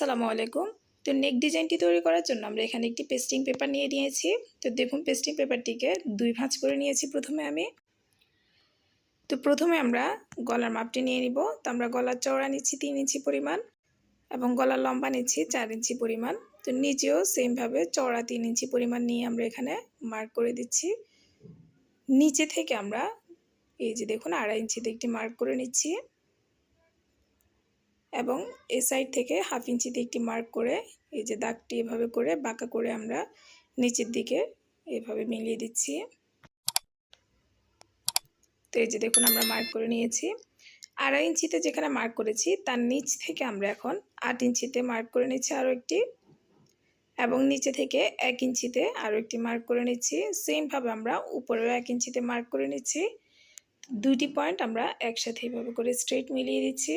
আসসালামু আলাইকুম। তো নেক ডিজাইনটি তৈরি করার জন্য আমরা এখানে একটি পেস্টিং পেপার নিয়ে নিয়েছি। তো দেখুন পেস্টিং পেপারটিকে দুই ভাঁজ করে নিয়েছি প্রথমে আমি। তো প্রথমে আমরা গলার মাপটি নিয়ে নিব। তো আমরা গলার চওড়া নিচ্ছি তিন ইঞ্চি পরিমাণ এবং গলার লম্বা নিচ্ছি চার ইঞ্চি পরিমাণ। তো নিচেও সেমভাবে চওড়া তিন ইঞ্চি পরিমাণ নিয়ে আমরা এখানে মার্ক করে দিচ্ছি। নিচে থেকে আমরা এই যে দেখুন আড়াই ইঞ্চিতে একটি মার্ক করে নিচ্ছি। এবং এ সাইড থেকে হাফ ইঞ্চিতে একটি মার্ক করে এই যে দাগটি এভাবে করে বাঁকা করে আমরা নিচের দিকে এভাবে মিলিয়ে দিচ্ছি। তো এই যে দেখুন আমরা মার্ক করে নিয়েছি। আড়াই ইঞ্চিতে যেখানে মার্ক করেছি তার নিচ থেকে আমরা এখন আট ইঞ্চিতে মার্ক করে নিচ্ছি আরও একটি এবং নিচে থেকে এক ইঞ্চিতে আরও একটি মার্ক করে নিচ্ছি। সেমভাবে আমরা উপরেও এক ইঞ্চিতে মার্ক করে নিচ্ছি। দুইটি পয়েন্ট আমরা একসাথে এইভাবে করে স্ট্রেট মিলিয়ে দিচ্ছি।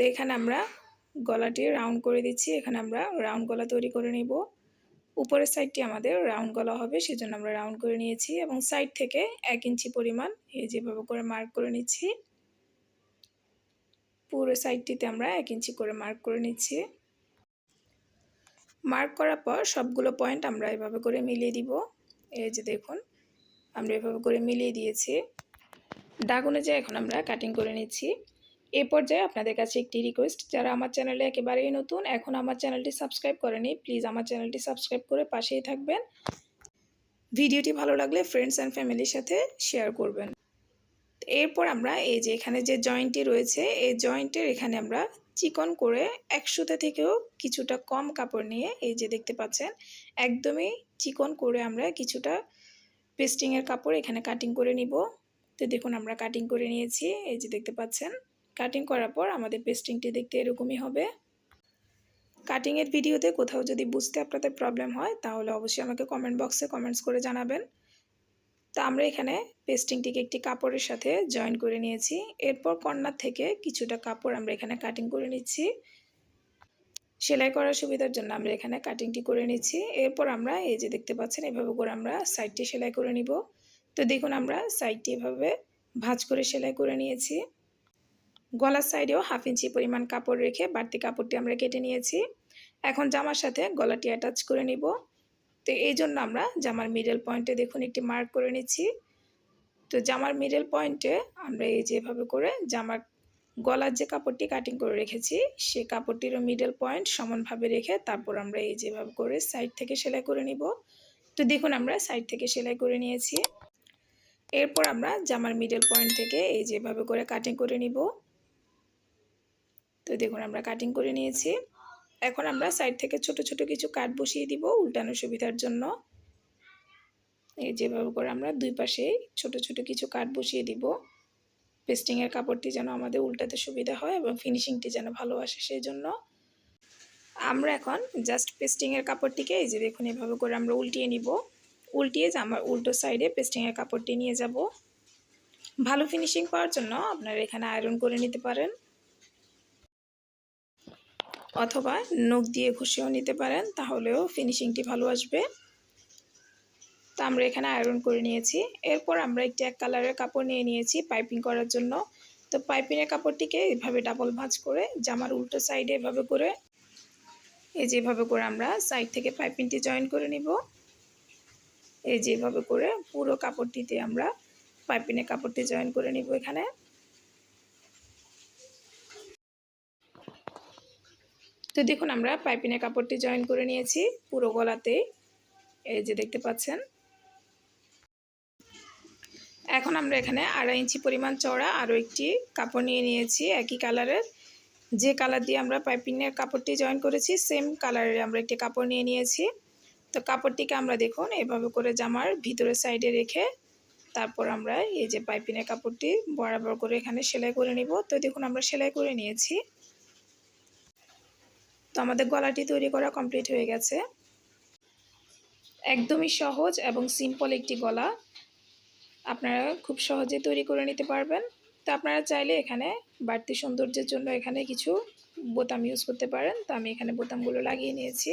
তো এখানে আমরা গলাটি রাউন্ড করে দিচ্ছি। এখানে আমরা রাউন্ড গলা তৈরি করে নেব। উপরের সাইডটি আমাদের রাউন্ড গলা হবে, সেজন্য আমরা রাউন্ড করে নিয়েছি এবং সাইড থেকে এক ইঞ্চি পরিমাণ, এই যেভাবে করে মার্ক করে নিচ্ছি। পুরো সাইডটিতে আমরা এক ইঞ্চি করে মার্ক করে নিচ্ছি। মার্ক করার পর সবগুলো পয়েন্ট আমরা এভাবে করে মিলিয়ে দিব। এই যে দেখুন, আমরা এভাবে করে মিলিয়ে দিয়েছি। দাগ অনুযায়ী এখন আমরা কাটিং করে নিচ্ছি। এ পর্যায়ে আপনাদের কাছে একটি রিকোয়েস্ট যারা আমার চ্যানেলে একেবারেই নতুন, এখন আমার চ্যানেলটি সাবস্ক্রাইব করেনি প্লিজ আমার চ্যানেলটি সাবস্ক্রাইব করে পাশেই থাকবেন। ভিডিওটি ভালো লাগলে ফ্রেন্ডস অ্যান্ড ফ্যামিলির সাথে শেয়ার করবেন। এরপর আমরা এই যে এখানে যে জয়েন্টটি রয়েছে, এই জয়েন্টের এখানে আমরা চিকন করে একশোতে থেকেও কিছুটা কম কাপড় নিয়ে এই যে দেখতে পাচ্ছেন, একদমই চিকন করে আমরা কিছুটা পেস্টিংয়ের কাপড় এখানে কাটিং করে নিব। তো দেখুন আমরা কাটিং করে নিয়েছি, এই যে দেখতে পাচ্ছেন। কাটিং করার পর আমাদের পেস্টিংটি দেখতে এরকমই হবে। কাটিংয়ের ভিডিওতে কোথাও যদি বুঝতে আপনাদের প্রবলেম হয়, তাহলে অবশ্যই আমাকে কমেন্ট বক্সে কমেন্টস করে জানাবেন। তা আমরা এখানে পেস্টিংটিকে একটি কাপড়ের সাথে জয়েন করে নিয়েছি। এরপর কর্নার থেকে কিছুটা কাপড় আমরা এখানে কাটিং করে নিচ্ছি। সেলাই করার সুবিধার জন্য আমরা এখানে কাটিংটি করে নিচ্ছি। এরপর আমরা এই যে দেখতে পাচ্ছেন, এভাবে করে আমরা সাইডটি সেলাই করে নিব। তো দেখুন, আমরা সাইডটি এভাবে ভাঁজ করে সেলাই করে নিয়েছি। গলার সাইডেও হাফ ইঞ্চি পরিমাণ কাপড় রেখে বাড়তি কাপড়টি আমরা কেটে নিয়েছি। এখন জামার সাথে গলাটি অ্যাটাচ করে নিব। তো এই জন্য আমরা জামার মিডল পয়েন্টে দেখুন একটি মার্ক করে নিচ্ছি। তো জামার মিডল পয়েন্টে আমরা এই যেভাবে করে জামার গলার যে কাপড়টি কাটিং করে রেখেছি সে কাপড়টিরও মিডল পয়েন্ট সমানভাবে রেখে তারপর আমরা এই যেভাবে করে সাইড থেকে সেলাই করে নিব। তো দেখুন আমরা সাইড থেকে সেলাই করে নিয়েছি। এরপর আমরা জামার মিডল পয়েন্ট থেকে এই যেভাবে করে কাটিং করে নিব। তো দেখুন আমরা কাটিং করে নিয়েছি। এখন আমরা সাইড থেকে ছোট ছোট কিছু কাট বসিয়ে দিব উল্টানোর সুবিধার জন্য। এই যেভাবে করে আমরা দুই পাশে ছোট ছোট কিছু কাট বসিয়ে দিব। পেস্টিংয়ের কাপড়টি যেন আমাদের উল্টাতে সুবিধা হয় এবং ফিনিশিংটি যেন ভালো আসে সেই জন্য আমরা এখন জাস্ট পেস্টিংয়ের কাপড়টিকে এই যে দেখুন এভাবে করে আমরা উল্টিয়ে নিব। উল্টিয়ে আমার উল্টো সাইডে পেস্টিংয়ের কাপড়টি নিয়ে যাব। ভালো ফিনিশিং পাওয়ার জন্য আপনারা এখানে আয়রন করে নিতে পারেন। অথবা নখ দিয়ে ঘষেও নিতে পারেন, তাহলেও ফিনিশিংটি ভালো আসবে। তো আমরা এখানে আয়রন করে নিয়েছি। এরপর আমরা একটি এক কালারের কাপড় নিয়ে নিয়েছি পাইপিং করার জন্য। তো পাইপিংয়ের কাপড়টিকে এভাবে ডাবল ভাঁজ করে জামার উল্টো সাইডে এভাবে করে, এই যেভাবে করে আমরা সাইড থেকে পাইপিংটি জয়েন করে নিব। এই যেভাবে করে পুরো কাপড়টিতে আমরা পাইপিংয়ের কাপড়টি জয়েন করে নিব এখানে। তো দেখুন, আমরা পাইপিনে কাপড়টি জয়েন করে নিয়েছি পুরো গলাতে। এই যে দেখতে পাচ্ছেন। এখন আমরা এখানে আড়াই ইঞ্চি পরিমাণ চড়া আরও একটি কাপড় নিয়ে নিয়েছি, একই কালারের। যে কালার দিয়ে আমরা পাইপিংয়ের কাপড়টি জয়েন করেছি সেম কালারের আমরা একটি কাপড় নিয়ে নিয়েছি। তো কাপড়টিকে আমরা দেখুন, এভাবে করে জামার ভিতরের সাইডে রেখে তারপর আমরা এই যে পাইপিনের কাপড়টি বরাবর করে এখানে সেলাই করে নিব। তো দেখুন, আমরা সেলাই করে নিয়েছি। তো আমাদের গলাটি তৈরি করা কমপ্লিট হয়ে গেছে। একদমই সহজ এবং সিম্পল একটি গলা। আপনারা খুব সহজে তৈরি করে নিতে পারবেন। তো আপনারা চাইলে এখানে বাড়তি সৌন্দর্যের জন্য এখানে কিছু বোতাম ইউজ করতে পারেন। তো আমি এখানে বোতামগুলো লাগিয়ে নিয়েছি।